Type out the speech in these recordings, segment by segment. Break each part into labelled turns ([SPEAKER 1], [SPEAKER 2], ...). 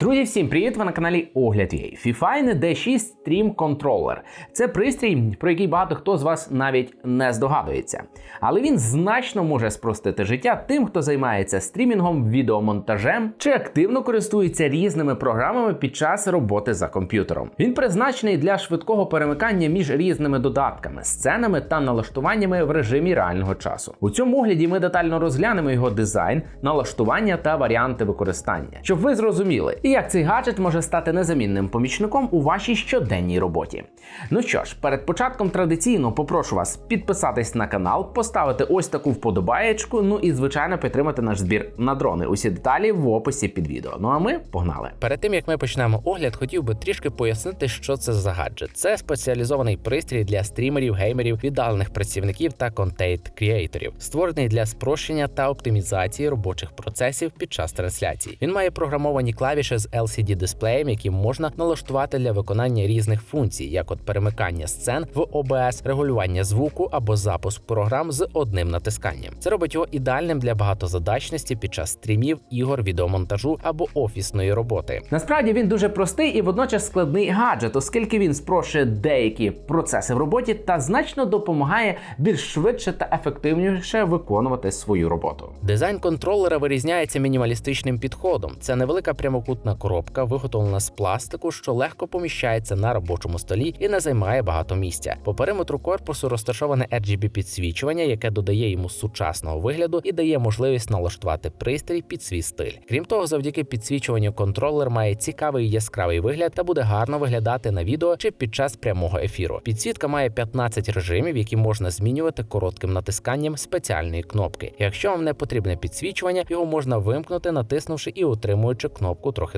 [SPEAKER 1] Друзі, всім привіт! Ви на каналі Огляд UA. Fifine D6 Stream Controller. Це пристрій, про який багато хто з вас навіть не здогадується. Але він значно може спростити життя тим, хто займається стрімінгом, відеомонтажем чи активно користується різними програмами під час роботи за комп'ютером. Він призначений для швидкого перемикання між різними додатками, сценами та налаштуваннями в режимі реального часу. У цьому огляді ми детально розглянемо його дизайн, налаштування та варіанти використання, щоб ви зрозуміли і як цей гаджет може стати незамінним помічником у вашій щоденній роботі. Ну що ж, перед початком традиційно попрошу вас підписатись на канал, поставити ось таку вподобаєчку, ну і звичайно підтримати наш збір на дрони. Усі деталі в описі під відео. Ну а ми погнали.
[SPEAKER 2] Перед тим як ми почнемо огляд, хотів би трішки пояснити, що це за гаджет. Це спеціалізований пристрій для стрімерів, геймерів, віддалених працівників та контент креаторів, створений для спрощення та оптимізації робочих процесів під час трансляцій. Він має програмовані клавіші з LCD дисплеєм, які можна налаштувати для виконання різних функцій, як от перемикання сцен в OBS, регулювання звуку або запуск програм з одним натисканням. Це робить його ідеальним для багатозадачності під час стрімів, ігор, відеомонтажу або офісної роботи.
[SPEAKER 1] Насправді він дуже простий і водночас складний гаджет, оскільки він спрощує деякі процеси в роботі та значно допомагає більш швидше та ефективніше виконувати свою роботу.
[SPEAKER 2] Дизайн контролера вирізняється мінімалістичним підходом. Це невелика прямокутна коробка, виготовлена з пластику, що легко поміщається на робочому столі і не займає багато місця. По периметру корпусу розташоване RGB підсвічування, яке додає йому сучасного вигляду і дає можливість налаштувати пристрій під свій стиль. Крім того, завдяки підсвічуванню контролер має цікавий яскравий вигляд та буде гарно виглядати на відео чи під час прямого ефіру. Підсвітка має 15 режимів, які можна змінювати коротким натисканням спеціальної кнопки. Якщо вам не потрібне підсвічування, його можна вимкнути, натиснувши і утримуючи кнопку трохи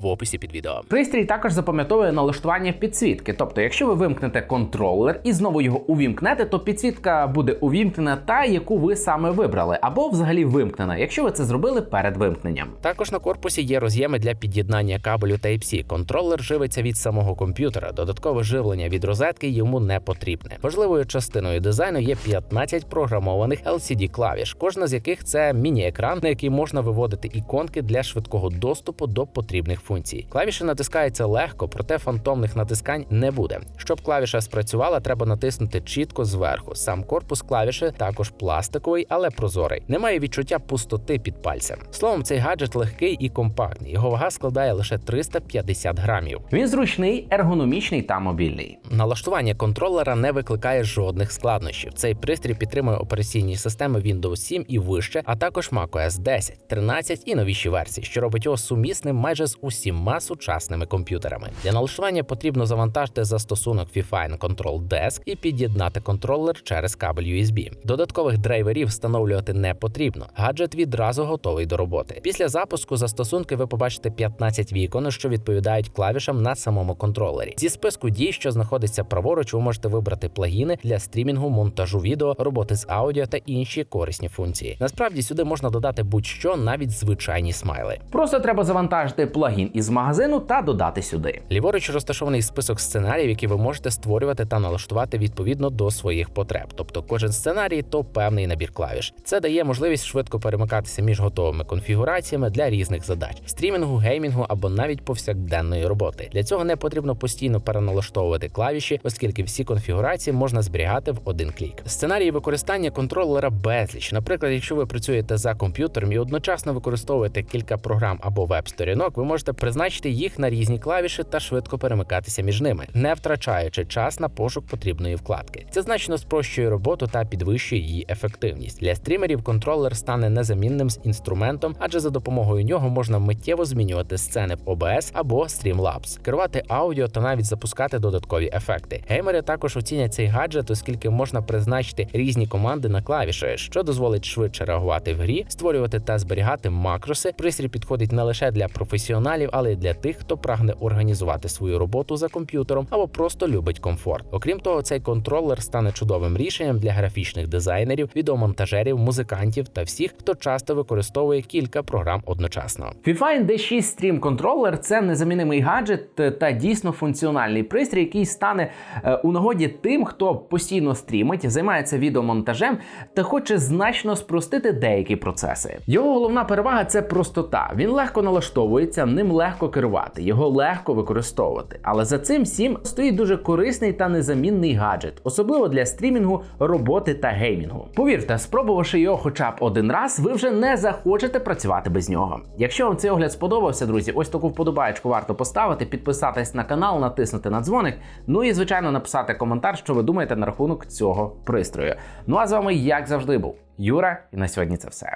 [SPEAKER 2] в описі під відео.
[SPEAKER 1] Пристрій також запам'ятовує налаштування підсвітки. Тобто, якщо ви вимкнете контролер і знову його увімкнете, то підсвітка буде увімкнена та, яку ви саме вибрали, або взагалі вимкнена, якщо ви це зробили перед вимкненням.
[SPEAKER 2] Також на корпусі є роз'єми для під'єднання кабелю Type-C. Контролер живиться від самого комп'ютера. Додаткове живлення від розетки йому не потрібне. Важливою частиною дизайну є 15 програмованих LCD клавіш, кожна з яких це міні-екран, на який можна виводити іконки для швидкого доступу до потрібних функцій. Клавіші натискаються легко, проте фантомних натискань не буде. Щоб клавіша спрацювала, треба натиснути чітко зверху. Сам корпус клавіші також пластиковий, але прозорий. Немає відчуття пустоти під пальцем. Словом, цей гаджет легкий і компактний. Його вага складає лише 350 грамів.
[SPEAKER 1] Він зручний, ергономічний та мобільний.
[SPEAKER 2] Налаштування контролера не викликає жодних складнощів. Цей пристрій підтримує операційні системи Windows 7 і вище, а також macOS 10, 13 і новіші версії, що робить його сумісним майже з усіма сучасними комп'ютерами. Для налаштування потрібно завантажити застосунок Fifine Control Desk і під'єднати контролер через кабель USB. Додаткових драйверів встановлювати не потрібно. Гаджет відразу готовий до роботи. Після запуску застосунки ви побачите 15 вікон, що відповідають клавішам на самому контролері. Зі списку дій, що знаходиться праворуч, ви можете вибрати плагіни для стрімінгу, монтажу відео, роботи з аудіо та інші корисні функції. Насправді сюди можна додати будь-що, навіть звичайні смайли.
[SPEAKER 1] Просто треба завантажити плагін із магазину та додати сюди.
[SPEAKER 2] Ліворуч розташований список сценаріїв, які ви можете створювати та налаштувати відповідно до своїх потреб. Тобто кожен сценарій то певний набір клавіш. Це дає можливість швидко перемикатися між готовими конфігураціями для різних задач: стрімінгу, геймінгу або навіть повсякденної роботи. Для цього не потрібно постійно переналаштовувати клавіші, оскільки всі конфігурації можна зберігати в один клік. Сценарії використання контролера безліч. Наприклад, якщо ви працюєте за комп'ютером і одночасно використовуєте кілька програм або веб-сторінок, ви можете призначити їх на різні клавіші та швидко перемикатися між ними, не втрачаючи час на пошук потрібної вкладки. Це значно спрощує роботу та підвищує її ефективність. Для стрімерів контролер стане незамінним інструментом, адже за допомогою нього можна миттєво змінювати сцени в OBS або Streamlabs, керувати аудіо та навіть запускати додаткові ефекти. Геймери також оцінять цей гаджет, оскільки можна призначити різні команди на клавіші, що дозволить швидше реагувати в грі, створювати та зберігати макроси. Пристрій підходить не лише для професіоналів, професіоналів, але й для тих, хто прагне організувати свою роботу за комп'ютером або просто любить комфорт. Окрім того, цей контролер стане чудовим рішенням для графічних дизайнерів, відеомонтажерів, музикантів та всіх, хто часто використовує кілька програм одночасно.
[SPEAKER 1] Fifine D6 Stream Controller – це незамінимий гаджет та дійсно функціональний пристрій, який стане е, у нагоді тим, хто постійно стрімить, займається відеомонтажем та хоче значно спростити деякі процеси. Його головна перевага це простота. Він легко налаштовується, ним легко керувати, його легко використовувати. Але за цим всім стоїть дуже корисний та незамінний гаджет, особливо для стрімінгу, роботи та геймінгу. Повірте, спробувавши його хоча б один раз, ви вже не захочете працювати без нього. Якщо вам цей огляд сподобався, друзі, ось таку вподобаєчку варто поставити, підписатись на канал, натиснути на дзвоник. Ну і звичайно написати коментар, що ви думаєте на рахунок цього пристрою. Ну а з вами, як завжди, був Юра, і на сьогодні це все.